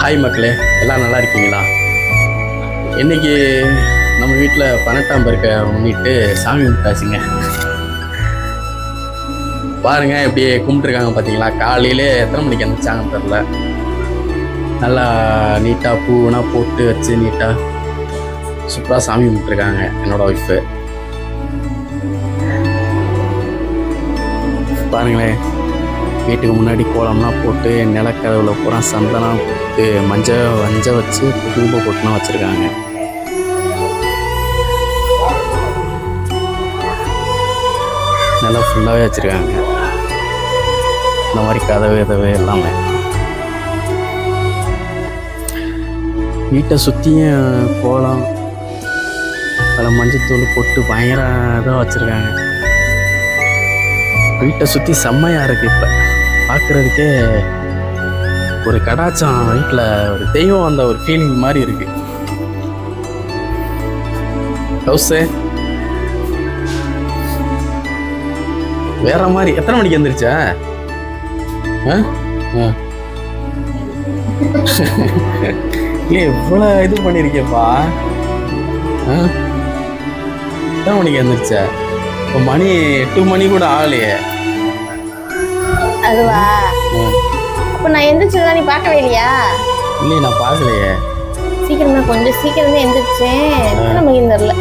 Hi மக்களே எல்லாம் நல்லா இருக்கீங்களா? இன்னைக்கு நம்ம வீட்டில் பன்னெண்டாம் பேருக்க முன்னிட்டு சாமி கும்பிட்டாச்சுங்க. பாருங்க எப்படி கும்பிட்டுருக்காங்க பார்த்தீங்களா காலையிலே எத்தனை மணிக்கு எழுந்திரிச்சாங்கன்னு தெரில நல்லா நீட்டாக பூவெல்லாம் போட்டு வச்சு நீட்டாக சூப்பராக சாமி கும்பிட்டுருக்காங்க என்னோட ஒய்ஃபு பாருங்களேன். வீட்டுக்கு முன்னாடி கோலம்லாம் போட்டு நிலக்கதவுல பூரா சந்தனம் போட்டு மஞ்சள் மஞ்சள் வச்சு குங்கும போட்டுலாம் வச்சுருக்காங்க. நல்லா ஃபுல்லாகவே வச்சுருக்காங்க. இந்த மாதிரி கதவு கதவு எல்லாமே. வீட்டை சுற்றியும் கோலம் அதில் மஞ்சத்தூள் போட்டு பயங்கர இதாக வச்சுருக்காங்க. வீட்டை சுற்றி செம்மையாக இருக்குது இப்போ. பார்க்குறதுக்கே ஒரு கடாச்சம் வீட்டில் ஒரு தெய்வம் வந்த ஒரு ஃபீலிங் மாதிரி இருக்கு. ஹவுஸு வேற மாதிரி. எத்தனை மணிக்கு எந்திரிச்ச? ஆ? ஏ இவ்வளோ இது பண்ணியிருக்கேப்பா ஆ? எத்தனை மணிக்கு எந்திரிச்ச? இப்போ மணி எட்டு மணி கூட ஆகலையே. அதுவா? அப்ப நான் எந்திரிச்சதா நீ பார்க்கவே இல்லையா? இல்லையே நான் பார்க்கலையே. சீக்கிரமா கொஞ்சம் சீக்கிரமே எந்திரிச்சேன். எத்தனை தெரியல.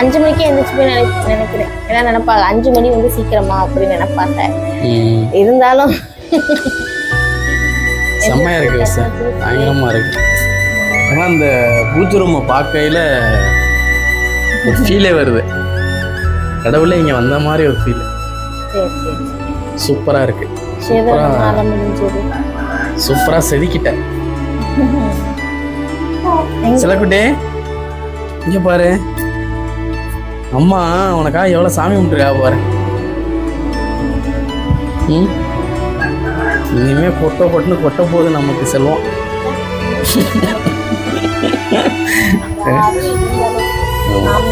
அஞ்சு மணிக்கே எந்திரிச்சு போய் நினை நினைக்கிறேன். ஏன்னா நினைப்பாங்க அஞ்சு மணி வந்து சீக்கிரமா அப்படின்னு நினைப்பாங்க. இருந்தாலும் செம்மையா இருக்கு சார். பயங்கரமா இருக்கு. ஏன்னா அந்த பூஜை ரூமை பார்க்கையில ஒரு ஃபீலே வருது. கடவுளே இங்க வந்த மாதிரி ஒரு ஃபீல் சரி சரி. சூப்பரா இருக்கு. சரி ஏதோ சூப்பரா நம்மளால முடிஞ்சது? சூப்பரா செதுக்கிட்டேன். சிலக்குட்டே இங்க பாரு. அம்மா உனக்காக எவ்வளவு சாமி கும்பிட்டுருக்கா பாரு. ம்? இனிமே கொட்ட கொட்டுன்னு கொட்ட போகுது நமக்கு செல்வம். ம் சாமியோட இது இப்போ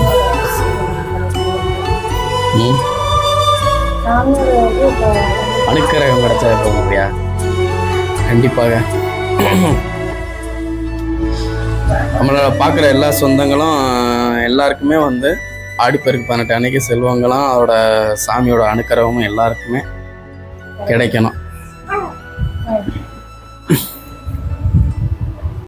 அணுக்கரகம் கிடைச்சா போக முடியா கண்டிப்பாக. நம்மளோட பார்க்குற எல்லா சொந்தங்களும் எல்லாருக்குமே வந்து ஆடிப்பெருக்கு பதினெட்டு அன்னைக்கு செல்வங்களும் அதோட சாமியோட அணுக்கரகமும் எல்லாருக்குமே கிடைக்கணும்.